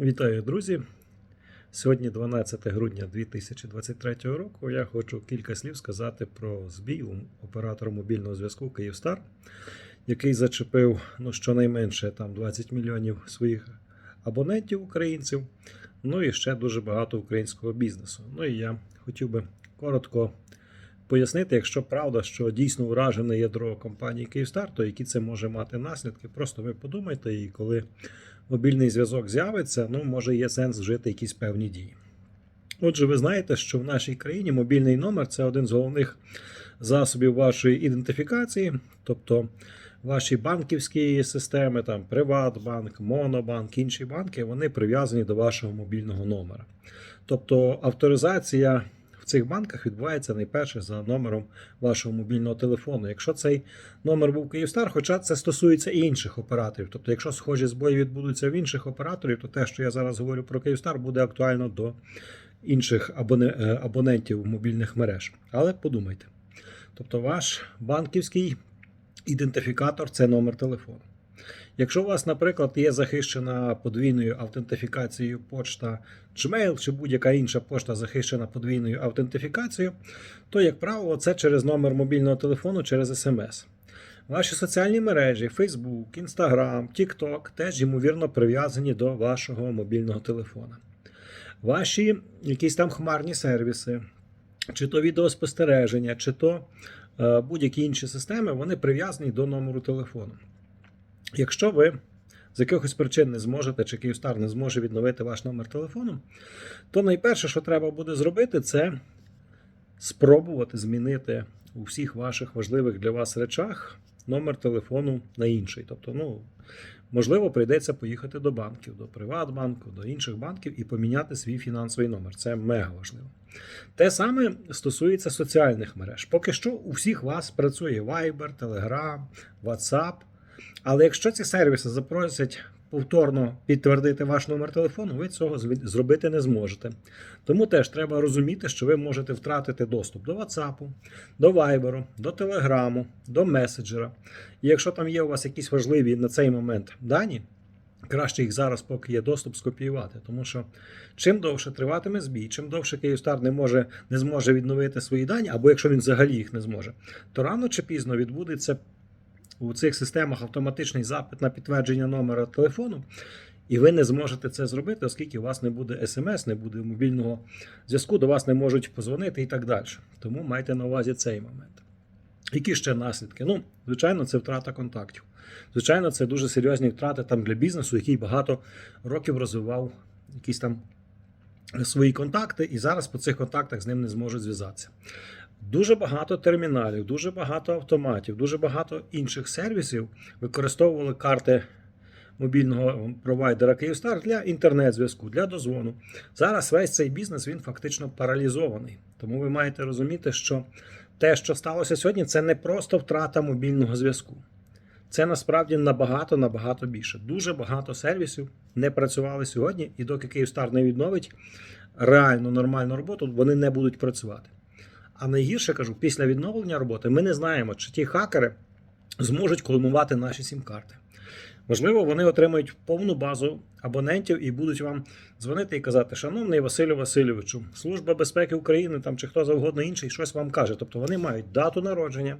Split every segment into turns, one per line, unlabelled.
Вітаю, друзі! Сьогодні 12 грудня 2023 року. Я хочу кілька слів сказати про збій оператора мобільного зв'язку Київстар, який зачепив ну, щонайменше там 20 мільйонів своїх абонентів українців, ну і ще дуже багато українського бізнесу. Ну і я хотів би коротко пояснити, якщо правда, що дійсно уражене ядро компанії Київстар, то які це може мати наслідки. Просто ви подумайте, і коли мобільний зв'язок з'явиться, ну може є сенс вжити якісь певні дії. Отже, ви знаєте, що в нашій країні мобільний номер це один з головних засобів вашої ідентифікації, тобто ваші банківські системи, там Приватбанк, Монобанк, інші банки, вони прив'язані до вашого мобільного номера. Тобто авторизація в цих банках відбувається найперше за номером вашого мобільного телефону. Якщо цей номер був Київстар, хоча це стосується і інших операторів. Тобто, якщо схожі збої відбудуться в інших операторів, то те, що я зараз говорю про Київстар, буде актуально до інших е, абонентів мобільних мереж. Але подумайте. Тобто, ваш банківський ідентифікатор це номер телефону. Якщо у вас, наприклад, є захищена подвійною автентифікацією почта Gmail чи будь-яка інша пошта захищена подвійною автентифікацією, то, як правило, це через номер мобільного телефону через SMS. Ваші соціальні мережі, Facebook, Instagram, TikTok теж ймовірно прив'язані до вашого мобільного телефона. Ваші якісь там хмарні сервіси, чи то відеоспостереження, чи то е, будь-які інші системи, вони прив'язані до номеру телефону. Якщо ви з якихось причин не зможете, чи Київстар не зможе відновити ваш номер телефону, то найперше, що треба буде зробити, це спробувати змінити у всіх ваших важливих для вас речах номер телефону на інший. Тобто, ну, можливо, прийдеться поїхати до банків, до Приватбанку, до інших банків і поміняти свій фінансовий номер. Це мега важливо. Те саме стосується соціальних мереж. Поки що у всіх вас працює Viber, Telegram, WhatsApp. Але якщо ці сервіси запросять повторно підтвердити ваш номер телефону, ви цього зробити не зможете. Тому теж треба розуміти, що ви можете втратити доступ до WhatsApp, до Viber, до Telegram, до меседжера. І якщо там є у вас якісь важливі на цей момент дані, краще їх зараз, поки є доступ, скопіювати. Тому що чим довше триватиме збій, чим довше Київстар не може не зможе відновити свої дані, або якщо він взагалі їх не зможе, то рано чи пізно відбудеться у цих системах автоматичний запит на підтвердження номера телефону, і ви не зможете це зробити, оскільки у вас не буде смс, не буде мобільного зв'язку, до вас не можуть позвонити і так далі. Тому майте на увазі цей момент. Які ще наслідки? Ну, звичайно, це втрата контактів. Звичайно, це дуже серйозні втрати там для бізнесу, який багато років розвивав якісь там свої контакти, і зараз по цих контактах з ним не зможуть зв'язатися. Дуже багато терміналів, дуже багато автоматів, дуже багато інших сервісів використовували карти мобільного провайдера Київстар для інтернет-зв'язку, для дозвону. Зараз весь цей бізнес він фактично паралізований. Тому ви маєте розуміти, що те, що сталося сьогодні, це не просто втрата мобільного зв'язку. Це насправді набагато набагато більше. Дуже багато сервісів не працювали сьогодні, і доки Київстар не відновить реальну нормальну роботу, вони не будуть працювати. А найгірше кажу, після відновлення роботи ми не знаємо, чи ті хакери зможуть клонувати наші сім-карти. Можливо, вони отримають повну базу абонентів і будуть вам дзвонити і казати, шановний Василю Васильовичу, Служба безпеки України там чи хто завгодно інший щось вам каже. Тобто вони мають дату народження,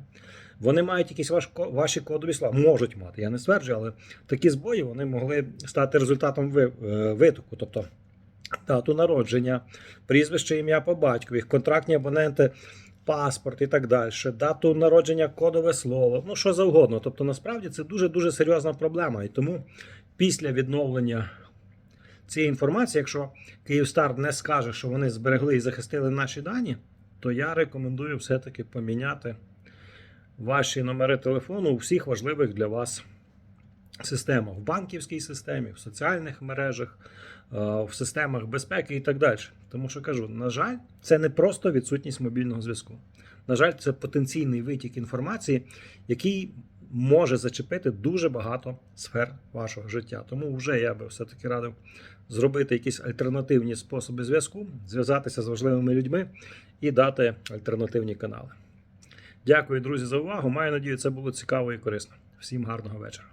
вони мають якісь ваш, ваші кодові слова, можуть мати. Я не стверджую, але такі збої вони могли стати результатом е, витоку. Тобто дату народження, прізвище, ім'я по батькові, контрактні абоненти, паспорт і так далі, дату народження, кодове слово, ну що завгодно. Тобто, насправді це дуже-дуже серйозна проблема. І тому після відновлення цієї інформації, якщо Київстар не скаже, що вони зберегли і захистили наші дані, то я рекомендую все-таки поміняти ваші номери телефону у всіх важливих для вас системах, в банківській системі, в соціальних мережах, е, в системах безпеки і так далі. Тому що кажу, на жаль, це не просто відсутність мобільного зв'язку. На жаль, це потенційний витік інформації, який може зачепити дуже багато сфер вашого життя. Тому вже я би все-таки радив зробити якісь альтернативні способи зв'язку, зв'язатися з важливими людьми і дати альтернативні канали. Дякую, друзі, за увагу. Маю надію, це було цікаво і корисно. Всім гарного вечора.